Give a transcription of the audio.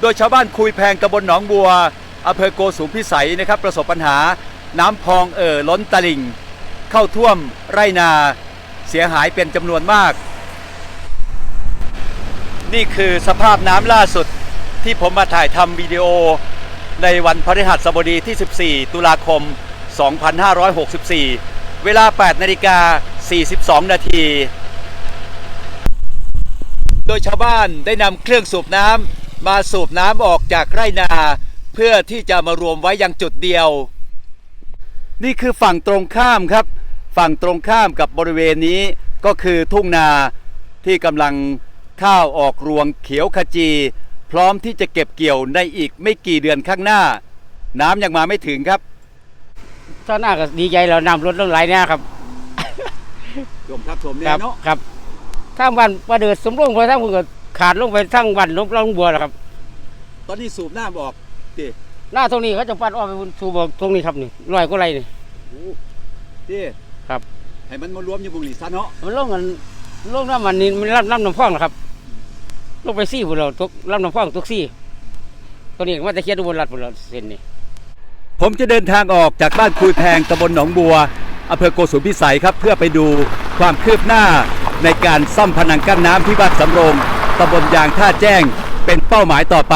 โดยชาวบ้านคุยแพงตำบลหนองบัวอำเภอโกสุมพิสัยนะครับ ประสบปัญหาน้ำพองเอ่อล้นตลิ่ง เข้าท่วมไรนาเสียหายเป็นจำนวนมาก นี่คือสภาพน้ำล่าสุดที่ผมมาถ่ายทำวิดีโอ ในวันพฤหัสบดีที่ 14 ตุลาคม 2564 เวลา 8 นาฬิกา 42 นาที โดยชาวบ้านได้นำเครื่องสูบน้ำ มาสูบน้ำออกจากไร่นา เพื่อที่จะมารวมไว้ยังจุดเดียว นี่คือฝั่งตรงข้ามครับ ฝั่งตรงข้ามกับบริเวณนี้ก็คือทุ่งนาที่กำลังข้าวออกรวงเขียวขจี พร้อมที่จะเก็บเกี่ยวในอีกไม่กี่เดือนข้างหน้า น้ำยังมาไม่ถึงครับท่าหน้าก็ดีใจเรานำรถลงไหลเนี่ยครับรวมทับถมคเนี่ยรัเนาะครับทางบ้านประเดิดสมรงพอทั้งผมก็ ขาดลงไปทั้งบ้านลงลงบัวแล้วครับ ตอนนี้สูบน้ำออกดิหน้าตรงนี้เขาจะปัดออกไปบนสู่บอกตรงนี้ครับนี่ลอยก็ไรนี่ดิครับ ให้มันมารวมอยู่ตรงนี้ซะเนาะมันลงกันลงน้ำมันนี่มันรับน้ำน้ำพองนะครับ ลงไปซี่บุนเราตกรับน้ำพองตกซี่ตัวนี้มาตะเคียนอุบลรัตน์บุนเราเส้นนี้ผมจะเดินทางออกจากบ้านคุยแพงตำบลหนองบัวอำเภอโกสุมพิสัยครับ เพื่อไปดูความคืบหน้าในการซ่อมพนังกั้นน้ำที่วัดสำโรง ตำบลยางท่าแจ้งเป็นเป้าหมายต่อไป